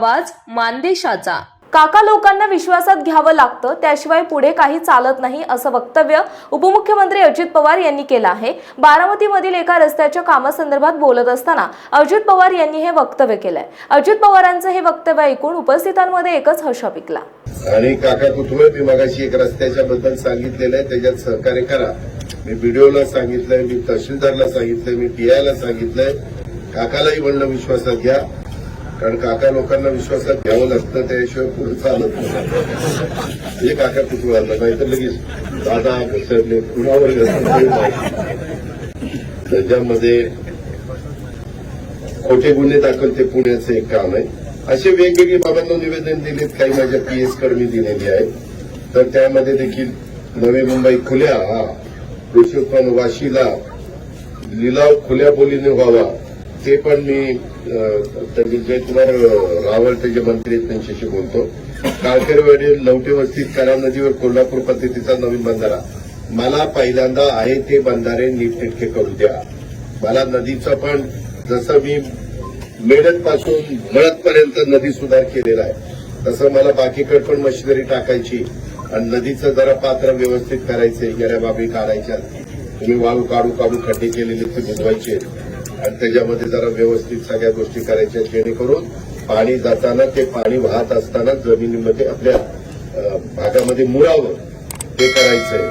आवाज मानदेशाचा. काका लोकांना विश्वासात घ्यावं लागतं त्याशिवाय पुढे काही चालत नाही असं वक्तव्य उपमुख्यमंत्री अजित पवार यांनी केलं आहे. बारामतीमधील एका रस्त्याच्या कामासंदर्भात बोलत असताना अजित पवार यांनी हे वक्तव्य केलंय. अजित पवारांचं हे वक्तव्य ऐकून उपस्थितांमध्ये एकच हर्ष पिकला. आणि काका कुटुंब मी मगाशी एक रस्त्याच्या बद्दल सांगितलेलं आहे त्याच्यात सहकार्य करा. मी बीडीओला सांगितलंय मी तहसीलदारला सांगितलंय मी पीआयला सांगितलंय. काकालाही म्हणलं विश्वासात घ्या. कारण काका लोकांना विश्वासात घ्यावं लागतं त्याशिवाय पुढे चालत नाही. हे काका कुटुंबाला नाही तर लगेच दादा घसरले कुणावर घसरले त्याच्यामध्ये खोटे गुन्हे दाखल ते पुण्याचं एक काम आहे. असे वेगवेगळे बाबांना निवेदन दिलेत काही माझ्या पीएसकडे दिलेली आहेत. तर त्यामध्ये देखील नवी मुंबई खुल्या कृषी वाशीला लिलाव खुल्या बोलीने व्हावा. ते पण मी अं, जयकुमार रावळ ते जे मंत्री आहेत त्यांच्याशी बोलतो. काळकरवाडी लवटे वस्तीत करा नदीवर कोल्हापूर पद्धतीचा नवीन बंधारा. मला पहिल्यांदा आहे ते बंधारे नीटनेटके करू द्या. मला नदीचं पण जसं मी मेडत पासून मळतपर्यंत नदी सुधार केलेला आहे तसं मला बाकीकडे पण मशिनरी टाकायची. आणि नदीचं जरा पात्र व्यवस्थित करायचे गेल्या बाबी काढायच्या. तुम्ही वाळू काढू काढू खड्डे केलेले ते बुजवायचे. आणि त्याच्यामध्ये जरा व्यवस्थित सगळ्या गोष्टी करायच्या जेणेकरून पाणी जाताना ते पाणी वाहत असताना जमिनीमध्ये आपल्या भागामध्ये मुरावं ते करायचंय.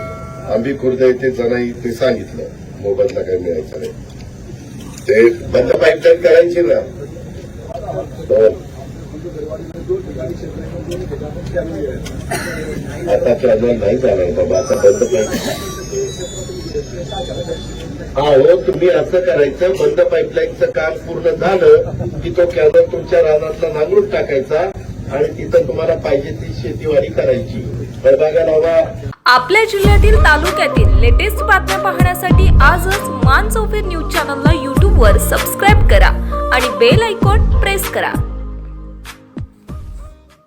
आंबी खुर्द येथे जणाई ते सांगितलं. मोबदला काही मिळायचा नाही. ते बंद पाईपलाईन करायची ना. तर आता चालू नाही झालाय बाबा आता बंद पाईप हा हो तुम्ही असं करायचं बंद पाईपलाईनचं काम पूर्ण झालं की तो कॅनल तुमच्या रानातला नांगरून टाकायचा आणि तिथं तुम्हाला पाहिजे ती शेतीवाडी करायची. फळबागा लावा. आपल्या जिल्ह्यातील तालुक्यातील लेटेस्ट बातम्या पाहण्यासाठी आजच मान चौफेर न्यूज चॅनलला यूट्यूबवर सबस्क्राईब करा आणि बेल आयकॉन प्रेस करा.